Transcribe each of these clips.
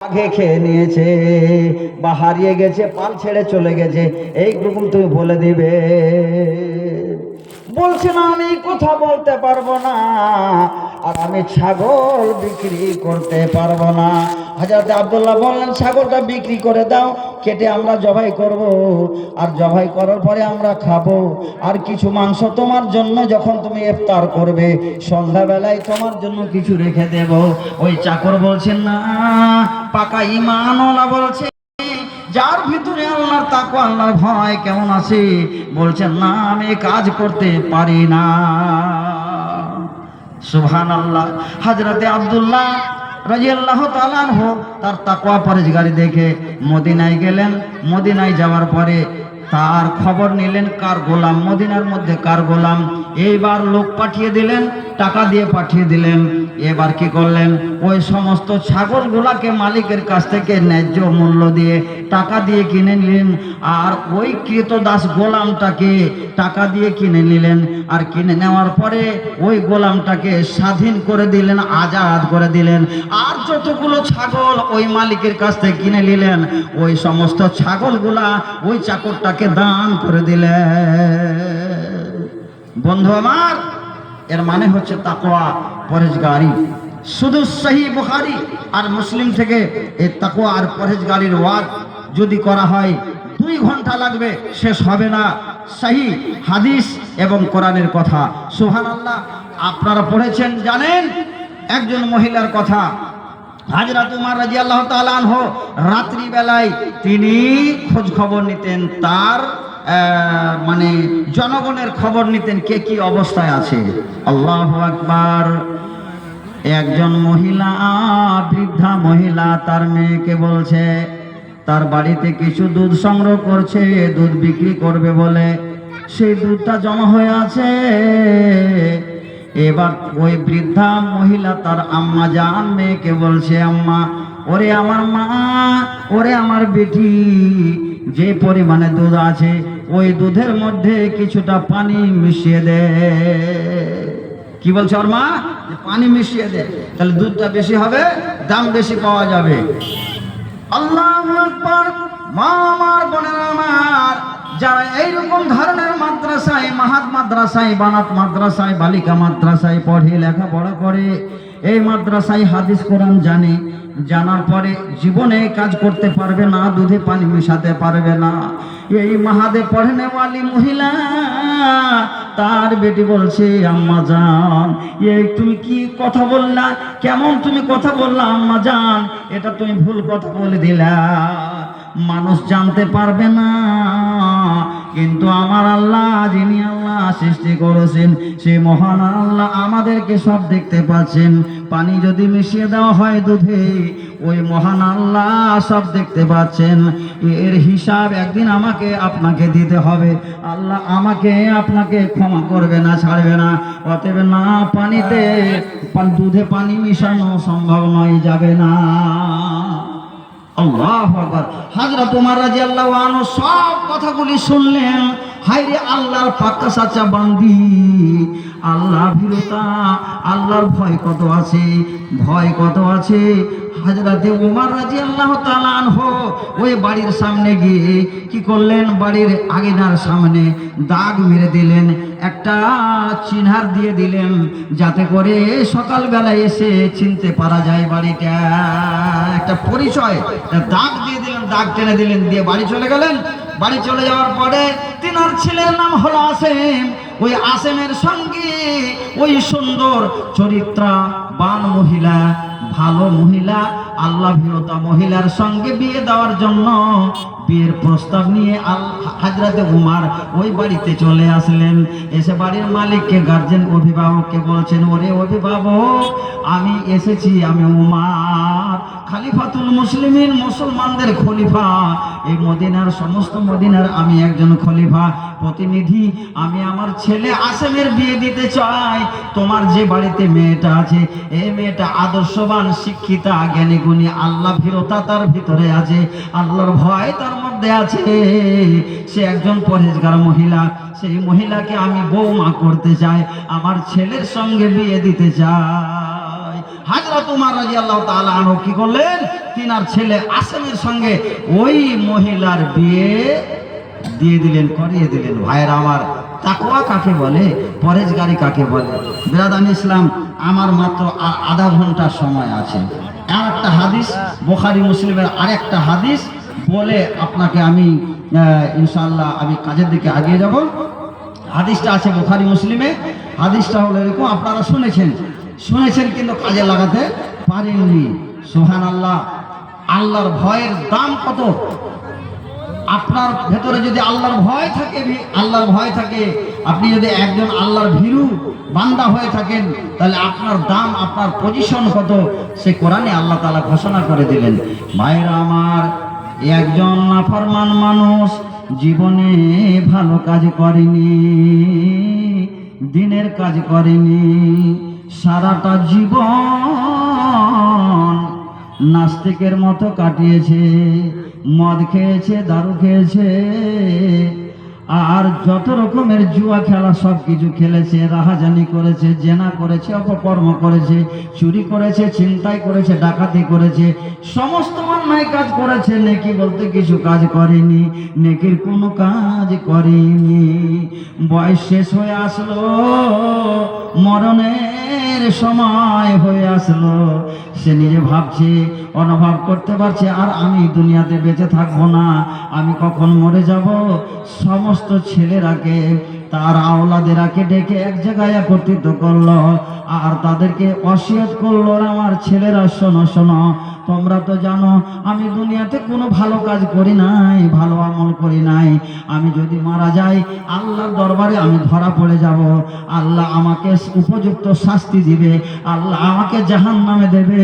আগে খেয়ে নিয়েছে, বা হারিয়ে গেছে, পাল ছেড়ে চলে গেছে এইরকম তুমি বলে দিবে। বলছে না, আমি কথা বলতে পারব না। আর আমি ছাগল বিক্রি করতে পারব না। হাজারতে আবদুল্লাহ বললেন, ছাগলটা বিক্রি করে দাও, কেটে আমরা জবাই করব। আর জবাই করার পরে আমরা খাব। আর কিছু মাংস তোমার জন্য যখন তুমি ইফতার করবে, সন্ধ্যাবেলায় তোমার জন্য কিছু রেখে দেব। ওই চাকর বলছেন, না, পাকা ইমানওয়ালা বলছে, যার ভিতরে আল্লাহর তাকওয়া, আল্লাহর ভয় কেমন আছে? বলছেন, না, আমি কাজ করতে পারি না। সুবহান আল্লাহ হাজরতে আব্দুল্লাহ রাজি আল্লাহ তার তাকওয়া পরেজগারি দেখে মদিনায় গেলেন। মদিনায় যাওয়ার পরে তার খবর নিলেন কার গোলাম? মদিনার মধ্যে কার গোলাম? এইবার লোক পাঠিয়ে দিলেন, টাকা দিয়ে পাঠিয়ে দিলেন। এবার কি করলেন? ওই সমস্ত ছাগলগুলাকে মালিকের কাছ থেকে ন্যায্য মূল্য দিয়ে টাকা দিয়ে কিনে নিলেন। আর ওই কৃতদাস গোলামটাকে টাকা দিয়ে কিনে নিলেন। আর কিনে নেওয়ার পরে ওই গোলামটাকে স্বাধীন করে দিলেন, আজাদ করে দিলেন। আর যতগুলো ছাগল ওই মালিকের কাছ থেকে কিনে নিলেন, ওই সমস্ত ছাগলগুলা ওই চাকরটাকে দান করে দিলেন বন্ধু আমার, এর মানে হচ্ছে তাকওয়া পরেজগারি শুধু সহি বুখারি আর মুসলিম থেকে এই তাকোয়া আর পরেজগারির ওয়াজ যদি করা হয়, দুই ঘণ্টা লাগবে, শেষ হবে না। সহি হাদিস এবং কোরআনের কথা। সুহান আল্লাহ আপনারা পড়েছেন, জানেন? একজন মহিলার কথা। হাজরাত উমার রাজি আল্লাহ তালানহ রাত্রিবেলায় তিনি খোঁজ খবর নিতেন, তার মানে জনগণের খবর নিতেন কে কি অবস্থায় আছে। আল্লাহ আকবার। একজন মহিলা, বৃদ্ধা মহিলা তার মেয়েকে বলছে, তার বাড়িতে কিছু দুধ সংগ্রহ করছে, দুধ বিক্রি করবে বলে। সেই দুধটা জমা হয়ে আছে। এবার ওই বৃদ্ধা মহিলা তার আম্মা জান মেয়েকে বলছে, আম্মা, ওরে আমার মা, ওরে আমার বেটি, যে পরিমাণে দুধ আছে, ওই দুধের মধ্যে কিছুটা পানি মিশিয়ে দে। কি বলছে ওর মা? পানি মিশিয়ে দে, তাহলে দুধটা বেশি হবে, দাম বেশি পাওয়া যাবে। আল্লাহ মা আমার বোনের আমার যারা এইরকম ধরনের মাদ্রাসায়, মাহাত মাদ্রাসায়, বানাত মাদ্রাসায়, বালিকা মাদ্রাসায় পড়ে, লেখাপড়া করে, এই মাদ্রাসায় হাদিস, কোরআন জানে, জানার পরে জীবনে কাজ করতে পারবে না, দুধে পানি মেশাতে পারবে না। এই মাহাদে পড়ে নেওয়ালি মহিলা, তার বেটি বলছে, আম্মা জান এই তুমি কি কথা বললা? কেমন তুমি কথা বললা, আম্মা জান? এটা তুমি ভুল কথা বলে দিলা। মানুষ জানতে পারবে না। কিন্তু আমার আল্লাহ, যিনি আল্লাহ সৃষ্টি করেছেন, সেই মহান আল্লাহ আমাদেরকে সব দেখতে পাচ্ছেন। পানি যদি মিশিয়ে দেওয়া হয় দুধে, ওই মহান আল্লাহ সব দেখতে পাচ্ছেন। এর হিসাব একদিন আমাকে, আপনাকে দিতে হবে। আল্লাহ আমাকে, আপনাকে ক্ষমা করবে না, ছাড়বে না। অতএব না, পানিতে, দুধে পানি মিশানো সম্ভব নয়, যাবে না। হাজরত উমার রাদিয়াল্লাহু আনহু সব কথাগুলি শুনলেন। হাইরে আল্লাহর পাক্কা সাচা বান্দি। আল্লাহ ভীরতা, আল্লাহর ভয় কত আছে? ভয় কত আছে? হাজরাতে উমার রাজি আল্লাহ তালানহ ওই বাড়ির সামনে গিয়ে কি করলেন? বাড়ির আগিনার সামনে দাগ মেরে দিলেন, একটা চিনহার দিয়ে দিলেন, যাতে করে সকালবেলায় এসে চিনতে পারা যায় বাড়িটা। একটা পরিচয় দাগ দিয়ে দিলেন, দাগ টেনে দিলেন, দিয়ে বাড়ি চলে গেলেন। বাড়ি চলে যাওয়ার পরে তিনার ছেলের নাম হলো আসেম। ওই আসেমের সঙ্গে ওই সুন্দর চরিত্রা বান মহিলা, ভালো মহিলা, আল্লাহ মহিলার সঙ্গে বিয়ে দেওয়ার জন্য বিয়ের প্রস্তাব নিয়ে আল হাজরাতে উমার ওই বাড়িতে চলে আসলেন। এসে বাড়ির মালিককে গার্জেন অভিভাবককে বলছেন, ওরে অভিভাবক, আমি এসেছি, আমি উমার, খালিফাতুল মুসলিমিন, মুসলমানদের খলিফা। এই মদিনার সমস্ত মদিনার আমি একজন খলিফা। প্রতিনিধি, আমি আমার ছেলে আসেমের বিয়ে দিতে চাই। তোমার যে বাড়িতে মেয়েটা আছে, এই মেয়েটা আদর্শবান, শিক্ষিতা জ্ঞানী গুণী আল্লাহ ভীরতা তার ভিতরে আছে। আল্লাহর ভয় তার মধ্যে আছে। সে একজন পরিষ্কার মহিলা। সেই মহিলাকে আমি বৌমা করতে চাই, আমার ছেলের সঙ্গে বিয়ে দিতে চাই। হাজরত তোমার রাজি আল্লাহ তাআলা আনহু কি করলেন? তিনার ছেলে আসেমের সঙ্গে ওই মহিলার বিয়ে দিয়ে দিলেন, করিয়ে দিলেন। ভাইয়ের, আমার তাকওয়া কাকে বলে? পরেজগারি কাকে বলে? বিরাদান ইসলাম, আমার মাত্র আধা ঘণ্টার সময় আছে। আর একটা হাদিস, বোখারি, মুসলিমের আরেকটা হাদিস বলে আপনাকে আমি ইনশাল্লাহ আমি কাজের দিকে আগিয়ে যাব। হাদিসটা আছে বোখারি, মুসলিমে। হাদিসটা হলো এরকম, আপনারা শুনেছেন। শুনেছেন কিন্তু কাজে লাগাতে পারেননি। সোহান আল্লাহ আল্লাহর ভয়ের দাম কত? আপনার ভেতরে যদি আল্লাহর ভয় থাকে আল্লাহর ভয় থাকে, আপনি যদি একজন আল্লাহর ভীরু বান্দা হয়ে থাকেন, তাহলে আপনার দাম, আপনার পজিশন কত? সে কোরআনে আল্লাহ তালা ঘোষণা করে দিলেন। ভাইরা আমার একজন নাফরমান মানুষ জীবনে ভালো কাজ করেনি, দিনের কাজ করেনি, সারাটা জীবন নাস্তিকের মতো কাটিয়েছে, মদ খেয়েছে, দারু খেয়েছে আর যত রকমের জুয়া খেলা সব কিছু খেলেছে, রাহাজানি করেছে, জেনা করেছে, অপকর্ম করেছে, চুরি করেছে চিন্তাই করেছে, ডাকাতি করেছে, সমস্ত অন্যায় কাজ করেছে, নেকি বলতে কিছু কাজ করেনি, নেকির কোনো কাজ করেনি। বয়স শেষ হয়ে আসলো, মরণের সময় হয়ে আসলো। সে নিজে ভাবছে, অনুভব করতে পারছে, আর আমি দুনিয়াতে বেঁচে থাকব না, আমি কখন মরে যাব? সমস্ত ছেলেরাকে তার আওলাদেরাকে ডেকে এক জায়গায় একত্রিত করল, আর তাদেরকে অসিয়ত করল আমার ছেলেরা, শোনো শোনো, তোমরা তো জানো, আমি দুনিয়াতে কোনো ভালো কাজ করি নাই, ভালো আমল করি নাই। আমি যদি মারা যাই, আল্লাহর দরবারে আমি ধরা পড়ে যাব। আল্লাহ আমাকে উপযুক্ত শাস্তি দিবে, আল্লাহ আমাকে জাহান নামে দেবে।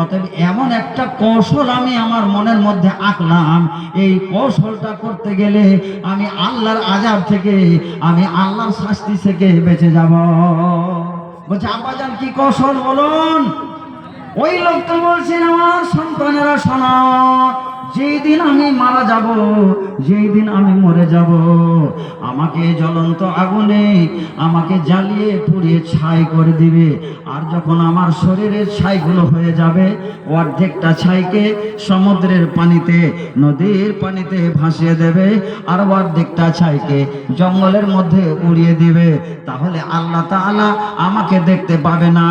অতএব এমন একটা কৌশল আমি আমার মনের মধ্যে আঁকলাম। এই কৌশলটা করতে গেলে আমি আল্লাহর আজাব থেকে আমি আল্লাহর শাস্তি থেকে বেঁচে যাব। বলছে, আব্বাজান, কি কৌশল বলুন? ওই লোকটা বলছেন আমার সন্তানেরা শোনা যেই দিন আমি মারা যাব যেই দিন আমি মরে যাব, আমাকে জ্বলন্ত আগুনে, আমাকে জ্বালিয়ে পুড়িয়ে ছাই করে দিবে। আর যখন আমার শরীরের ছাইগুলো হয়ে যাবে, অর্ধেকটা ছাইকে সমুদ্রের পানিতে, নদীর পানিতে ভাসিয়ে দেবে, আর অর্ধেকটা ছাইকে জঙ্গলের মধ্যে উড়িয়ে দিবে। তাহলে আল্লাহ তাআলা আমাকে দেখতে পাবে না,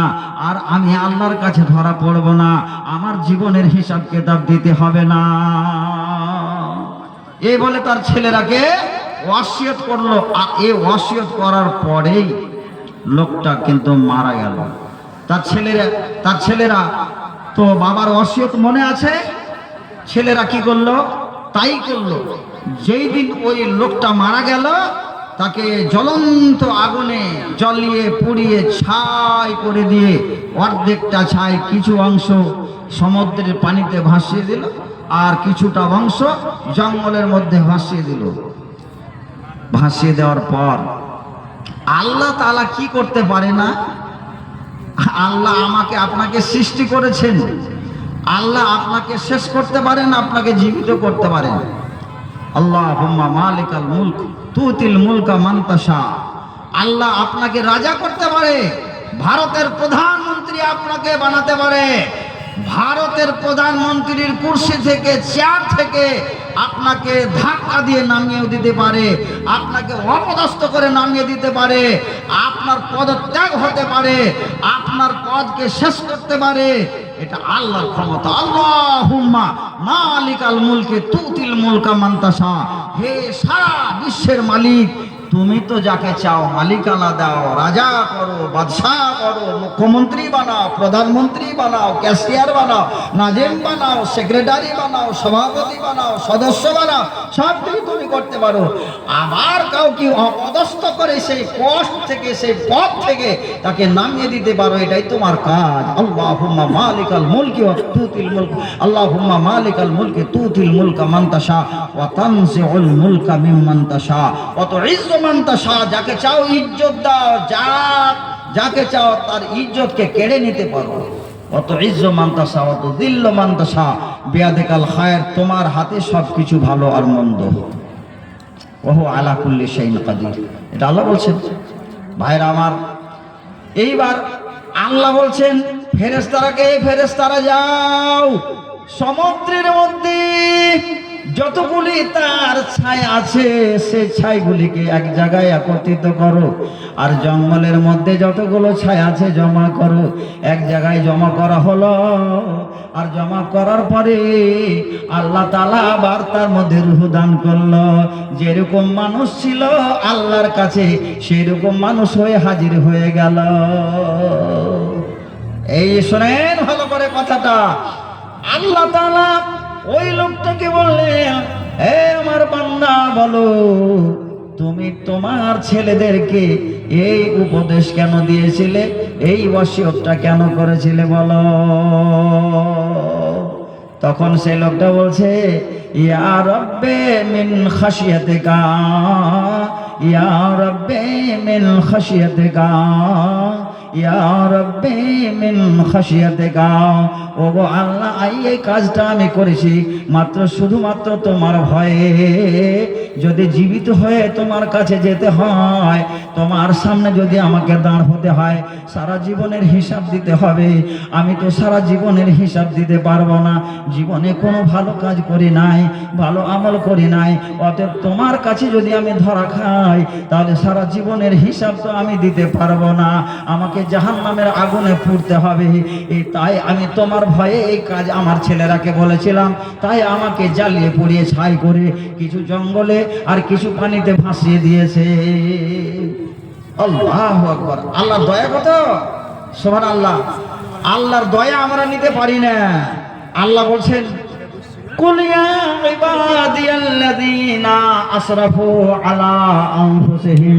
আর আমি আল্লাহর কাছে ধরা পড়ব না। আমার জীবনের হিসাব কেতাব দিতে হবে না। এই বলে তার ছেলেরাকে ওয়াসিয়ত করল। আর এই ওয়াসিয়ত করার পরেই লোকটা কিন্তু মারা গেল। তার ছেলেরা তার ছেলেরা তো বাবার ওয়াসিয়ত মনে আছে? ছেলেরা কি করল? তাই করল। যেই দিন ওই লোকটা মারা গেল, তাকে জ্বলন্ত আগুনে জ্বলিয়ে, পুড়িয়ে, ছাই করে দিয়ে অর্ধেকটা ছাই কিছু অংশ সমুদ্রের পানিতে ভাসিয়ে দিল। আর কিছুটা অংশ জঙ্গলের মধ্যে ভাসিয়ে দিল। ভাসিয়ে দেওয়ার পর আল্লাহ তালা কি করতে পারে না? আল্লাহ আমাকে আপনাকে সৃষ্টি করেছেন। আল্লাহ আপনাকে শেষ করতে পারেন, আপনাকে জীবিত করতে পারেন। আল্লাহ মুলক, তুতিল মুলকা মান্তাসা আল্লাহ আপনাকে রাজা করতে পারে, ভারতের প্রধানমন্ত্রী আপনাকে বানাতে পারে। ভারতের প্রধানমন্ত্রীর কুর্সি থেকে চেয়ার থেকে আপনাকে ধাক্কা দিয়ে নামিয়ে দিতে পারে, আপনাকে অপদস্থ করে নামিয়ে দিতে পারে, আপনার পদত্যাগ হতে পারে, আপনার পদকে শেষ করতে পারে। এটা আল্লাহর ক্ষমতা। আল্লাহ হুম্মা মালিকাল মুলকে তুতিল মুলকা মান্তাসা হে সারা বিশ্বের মালিক তুমি তো যাকে চাও মালিকানা দাও, রাজা করো, বাদশাহ করো, মুখ্যমন্ত্রী বানাও, প্রধানমন্ত্রী বানাও, ক্যাশিয়ার বানাও, নাজেম বানাও, সেক্রেটারি বানাও, সভাপতি বানাও, সদস্য বানাও, সব কিছু তুমি করতে পারো। আবার কাউকে অপদস্থ করে সেই পোস্ট থেকে, সেই পদ থেকে তাকে নামিয়ে দিতে পারো, এটাই তোমার কাজ। আল্লাহ হুম্মা মুলকি ওয়া তুতিল মুলক আল্লাহ হুম্মা মালিকাল মুলকি তুতিল মুলকা মান তাশা, ওয়া তানজিউল মুলকা মিম্মান তাশা। ওয়া তুইজ্জু যাকে চাও ইজ্জত দাও, যা, যাকে চাও তার ইজ্জতকে কেড়ে নিতে পারো। অত ইজ্জ মান্তাসা, অত দিল্ল মান্তাসা, বিয়াদেকাল খায়ের তোমার হাতে সব কিছু ভালো আর মন্দ। ওহো আলা কুল্লি শাইন কাদির। এটা আল্লাহ বলছেন। ভাইরা আমার, এইবার আল্লাহ বলছেন ফেরেস্তারাকে ফেরেস্তারা যাও। সমুদ্রের মধ্যে যতগুলি তার ছাই আছে, সে ছাইগুলিকে এক জায়গায় একত্রিত করো। আর জঙ্গলের মধ্যে যতগুলো ছাই আছে, জমা করো। এক জায়গায় জমা করা হলো, আর জমা করার পরে আল্লাহ তালা আবার তার মধ্যে রুহ দান করল। যেরকম মানুষ ছিল, আল্লাহর কাছে সেরকম মানুষ হয়ে হাজির হয়ে গেল। এই শোনেন ভালো করে কথাটা। আল্লাহ তাআলা ওই লোকটাকে বললেন এ আমার বান্দা, বলো, তুমি তোমার ছেলেদেরকে এই উপদেশ কেন দিয়েছিলে? এই ওয়াসিয়তটা কেন করেছিলে, বলো? তখন সেই লোকটা বলছে, ইয়া রব্বে মিন মিন খাসিয়াতিকা ইয়া রব্বে মিন খাসিয়াতিকা ও গো আল্লাহ, আই এই কাজটা আমি করেছি। মাত্র শুধুমাত্র তোমার ভয়ে। যদি জীবিত হয়ে তোমার কাছে যেতে হয়, তোমার সামনে যদি আমাকে দাঁড় হতে হয়, সারা জীবনের হিসাব দিতে হবে। আমি তো সারা জীবনের হিসাব দিতে পারব না। জীবনে কোনো ভালো কাজ করি নাই, ভালো আমল করি নাই। অতএব তোমার কাছে যদি আমি ধরা খাই, তাহলে সারা জীবনের হিসাব তো আমি দিতে পারব না। আমাকে জাহান নামের আগুনে পুড়তে হবে এই তাই আমি তোমার ভয়ে এই কাজ আমার ছেলেরাকে বলেছিলাম তাই আমাকে জ্বালিয়ে পুড়িয়ে ছাই করে কিছু জঙ্গলে আর কিছু পানিতে ভাসিয়ে দিয়েছে আল্লাহ আকবর আল্লাহ দয়া কত সোহান আল্লাহ আল্লাহর দয়া আমরা নিতে পারি না আল্লাহ বলছেন قل يا عبادي الذين أسرفوا على أنفسهم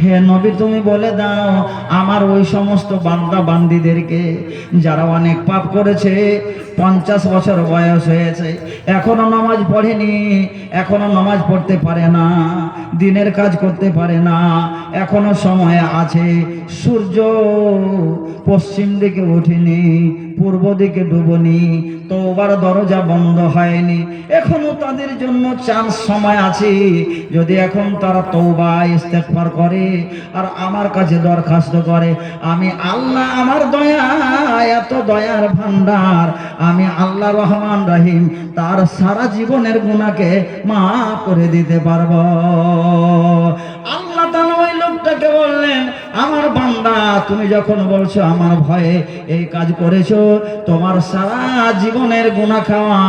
হে নবী, তুমি বলে দাও, আমার ওই সমস্ত বান্দা বান্দিদেরকে যারা অনেক পাপ করেছে, পঞ্চাশ বছর বয়স হয়েছে, এখনও নামাজ পড়েনি, এখনও নামাজ পড়তে পারে না, দিনের কাজ করতে পারে না, এখনও সময় আছে, সূর্য পশ্চিম দিকে ওঠেনি, পূর্ব দিকে ডুবনি তোবার দরজা বন্ধ হয়নি, এখনও তাদের জন্য চান্স সময় আছে, যদি এখন তারা তৌবা ইস্তেগফার করে আর আমার কাছে দরখাস্ত করে, আমি আল্লাহ আমার দয়া, এত দয়ার ভান্ডার আমি আল্লাহ রহমান রহিম, তার সারা জীবনের গুণাকে মা করে দিতে পারব। আল্লাহ তাহলে ওই লোকটাকে বললেন আমার বান্দা, তুমি যখন বলছো আমার ভয়ে এই কাজ করেছ, তোমার সারা জীবনের গুণা খাওয়া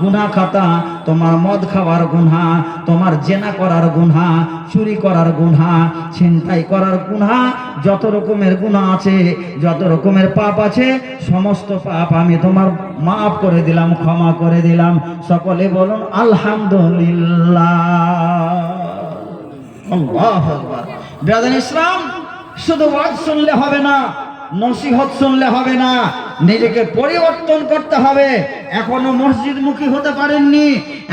গুণা খাতা, তোমার মদ খাওয়ার গুনহা, তোমার জেনা করার গুনহা, চুরি করার গুনহা, ছিনতাই করার গুনহা, যত রকমের গুণা আছে, যত রকমের পাপ আছে, সমস্ত পাপ আমি তোমার মাফ করে দিলাম, ক্ষমা করে দিলাম। সকলে বলুন, আলহামদুলিল্লাহ। আল্লাহ আকবার। ইসলাম শুধু ওয়াজ শুনলে হবে না, নসিহত শুনলে হবে না, নিজেকে পরিবর্তন করতে হবে। এখনও মসজিদ মুখী হতে পারেননি,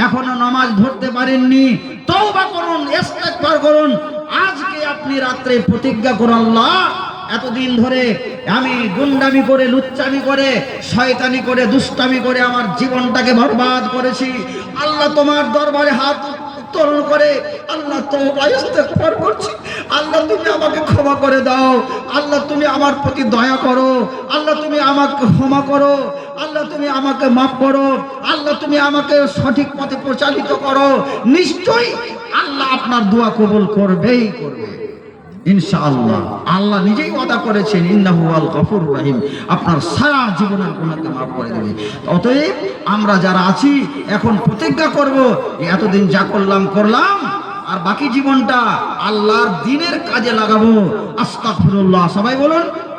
এখনও নামাজ ধরতে পারেননি। তওবা করুন, ইস্তেগফার করুন। আজকে আপনি রাত্রে প্রতিজ্ঞা করুন, আল্লাহ, এতদিন ধরে আমি গুন্ডামি করে, লুচ্চামি করে, শয়তানি করে, দুষ্টামি করে আমার জীবনটাকে বরবাদ করেছি। আল্লাহ তোমার দরবারে হাত উত্তোলন করে, আল্লাহ তো ইস্তেগফার করছি। আল্লাহ তুমি আমাকে ক্ষমা করে দাও। আল্লাহ তুমি আমার প্রতি দয়া করো। আল্লাহ তুমি আমাকে ক্ষমা করো। আল্লাহ তুমি আমাকে মাফ করো। আল্লাহ তুমি আমাকে সঠিক পথে প্রচালিত করো। নিশ্চয়ই আল্লাহ আপনার দোয়া কবল করবেই করবে। ইনশাআল্লাহ। আল্লাহ নিজেই ওয়াদা করেছেন, ইন্নাহু আল গফুর রহিম। আপনার সারা জীবনের গুণাকে মাফ করে দেবে। অতএব আমরা যারা আছি, এখন প্রতিজ্ঞা করব এতদিন যা করলাম করলাম, আর বাকি জীবনটা আল্লাহর দিনের কাজে লাগাবো। আস্তাগফিরুল্লাহ। সবাই বলুন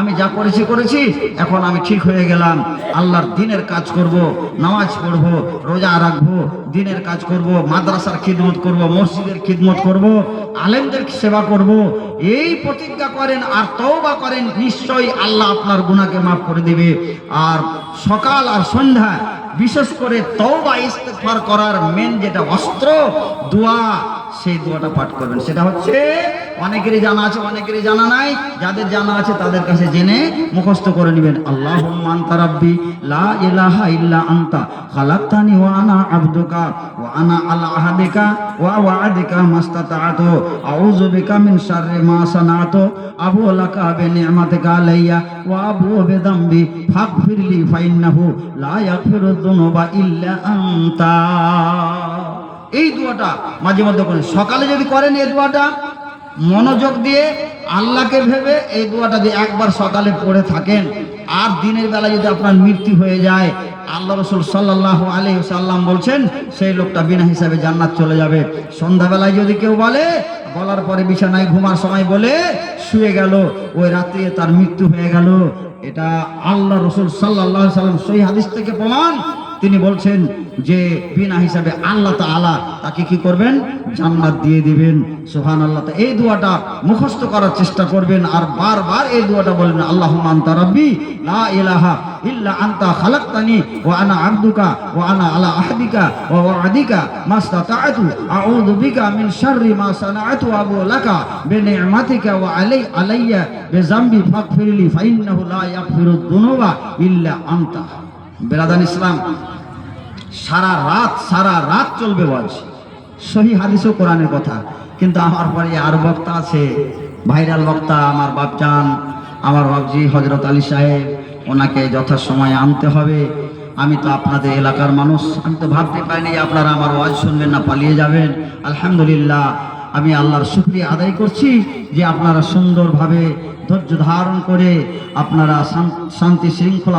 আমি যা করেছি করেছি, এখন আমি ঠিক হয়ে গেলাম। আল্লাহর দিনের কাজ করব, নামাজ পড়ব, রোজা রাখব, দিনের কাজ করব, মাদ্রাসার খিদমত করব, মসজিদের খিদমত করব, আলেমদের সেবা করব। এই প্রতিজ্ঞা করেন আর তওবা করেন, নিশ্চয়ই আল্লাহ আপনার গুনাহকে মাফ করে দেবে। আর সকাল আর সন্ধ্যা, বিশেষ করে তওবা, ইস্তেগফার করার মেন যেটা অস্ত্র, দোয়া, সেই দোয়াটা পাঠ করবেন। সেটা হচ্ছে অনেকেরই জানা আছে, অনেকেরই জানা নাই। যাদের জানা আছে, তাদের কাছে জেনে মুখস্থ করে নেবেন। আল্লাহ আন্তা রাব্বি, লা ইলাহা ইল্লা আন্তা, খালাক্তানি ওয়া আনা আবদুকা, ওয়া আনা আলা আহাদিকা, ওয়া ওয়াদিকা মাস্তাতাতু, আউযু বিকা মিন শাররি মা সানাতু, আবু লাকা বিনি'মাতিকা আলাইয়া, ওয়া আবু বিদামবি ফাগফিরলি ফাইন্নাহু, লা ইয়াগফিরুয যুনুবা ইল্লা আনতা। এই দোয়াটা মাঝে মধ্যে করেন। সকালে যদি করেন এই দোয়াটা মনোযোগ দিয়ে আল্লাহকে ভেবে এই দোয়াটা যদি একবার সকালে পড়ে থাকেন। আর দিনের বেলা যদি আপনার মৃত্যু হয়ে যায়, আল্লাহ রসুল সাল্লাহ আলী সাল্লাম বলছেন, সেই লোকটা বিনা হিসাবে জান্নাত চলে যাবে। সন্ধ্যাবেলায় যদি কেউ বলে, বলার পরে বিছানায় ঘুমার সময় বলে, শুয়ে গেল, ওই রাত্রে তার মৃত্যু হয়ে গেল। এটা আল্লাহ রসুল সাল্লাহ সাল্লাম সেই হাদিস থেকে প্রমাণ। তিনি বলছেন যে বিনা হিসাবে আল্লাহ তাআলা তাকে কি করবেন? জান্নাত দিয়ে দিবেন। সুহান আল্লাহ এই দোয়াটা মুখস্থ করার চেষ্টা করবেন আর বারবার এই দোয়াটা বলবেন আল্লাহ রাব্বি, লা ইলাহা ইল্লা আন্তা খালাকতানি ও আনা আবদুকা, ওয়া আনা আলা আহদিকা, ওয়া ওয়াদিকা মাস্তাতাআতু আউযু বিকা মিন শাররি মা সানাআতু আবু লাকা বিনি'মাতিকা ওয়া আলাই, আলাইয়া বিজামবি ফাগফিরলি, ফাইন্নাহু লা ইয়াগফিরুদ দুনুবা ইল্লা আনতা। বেরাদান ইসলাম, সারা রাত সারা রাত চলবে ওয়াজ সহি হাদিসও কোরআনের কথা। কিন্তু আমার পরে আর বক্তা আছে, ভাইরাল বক্তা আমার বাপজান, আমার বাবজি হজরত আলী সাহেব, ওনাকে যথাসময়ে আনতে হবে। আমি তো আপনাদের এলাকার মানুষ, আমি তো ভাবতে পারিনি আপনারা আমার ওয়াজ শুনবেন না, পালিয়ে যাবেন। আলহামদুলিল্লাহ, আমি আল্লাহর শুক্রিয়া আদায় করছি যে আপনারা সুন্দরভাবে ধৈর্য ধারণ করে আপনারা শান- শান্তি শৃঙ্খলা